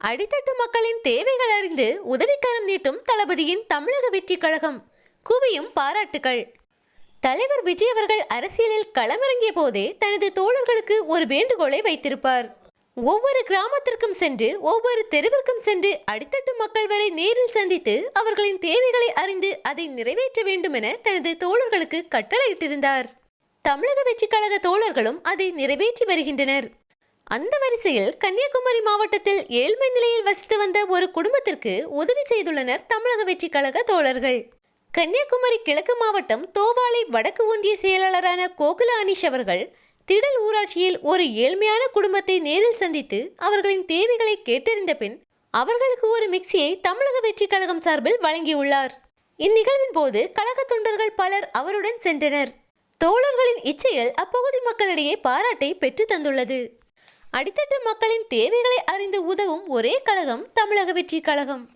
அடித்தட்டு மக்களின் தேவைகள் அறிந்து உதவிக்கரம் நீட்டும் தளபதியின் தமிழக வெற்றி கழகம். குவியும் பாராட்டுகள் தலைவர் விஜய் அவர்கள் அரசியலில் களமிறங்கிய போதே தனது தோழர்களுக்கு ஒரு வேண்டுகோளை வைத்திருப்பார். ஒவ்வொரு கிராமத்திற்கும் சென்று ஒவ்வொரு தெருவிற்கும் சென்று அடித்தட்டு மக்கள் வரை நேரில் சந்தித்து அவர்களின் தேவைகளை அறிந்து அதை நிறைவேற்ற வேண்டும் என தனது தோழர்களுக்கு கட்டளையிட்டிருந்தார். தமிழக வெற்றி கழக தோழர்களும் அதை நிறைவேற்றி வருகின்றனர். அந்த வரிசையில் கன்னியாகுமரி மாவட்டத்தில் ஏழ்மை நிலையில் வசித்து வந்த ஒரு குடும்பத்திற்கு உதவி செய்துள்ளனர் தமிழக வெற்றி கழக தோழர்கள். கன்னியாகுமரி கிழக்கு மாவட்டம் தோவாளை வடக்கு ஒன்றிய செயலாளரான கோகுல அனீஷ் அவர்கள் திடல் ஊராட்சியில் ஒரு ஏழ்மையான குடும்பத்தை நேரில் சந்தித்து அவர்களின் தேவைகளை கேட்டறிந்த பின் அவர்களுக்கு ஒரு மிக்சியை தமிழக வெற்றி கழகம் சார்பில் வழங்கியுள்ளார். இந்நிகழ்வின் போது கழக தொண்டர்கள் பலர் அவருடன் சென்றனர். தோழர்களின் இச்செயல் அப்பகுதி மக்களிடையே பாராட்டை பெற்று தந்துள்ளது. அடித்தட்டு மக்களின் தேவைகளை அறிந்து உதவும் ஒரே கழகம் தமிழக வெற்றி கழகம்.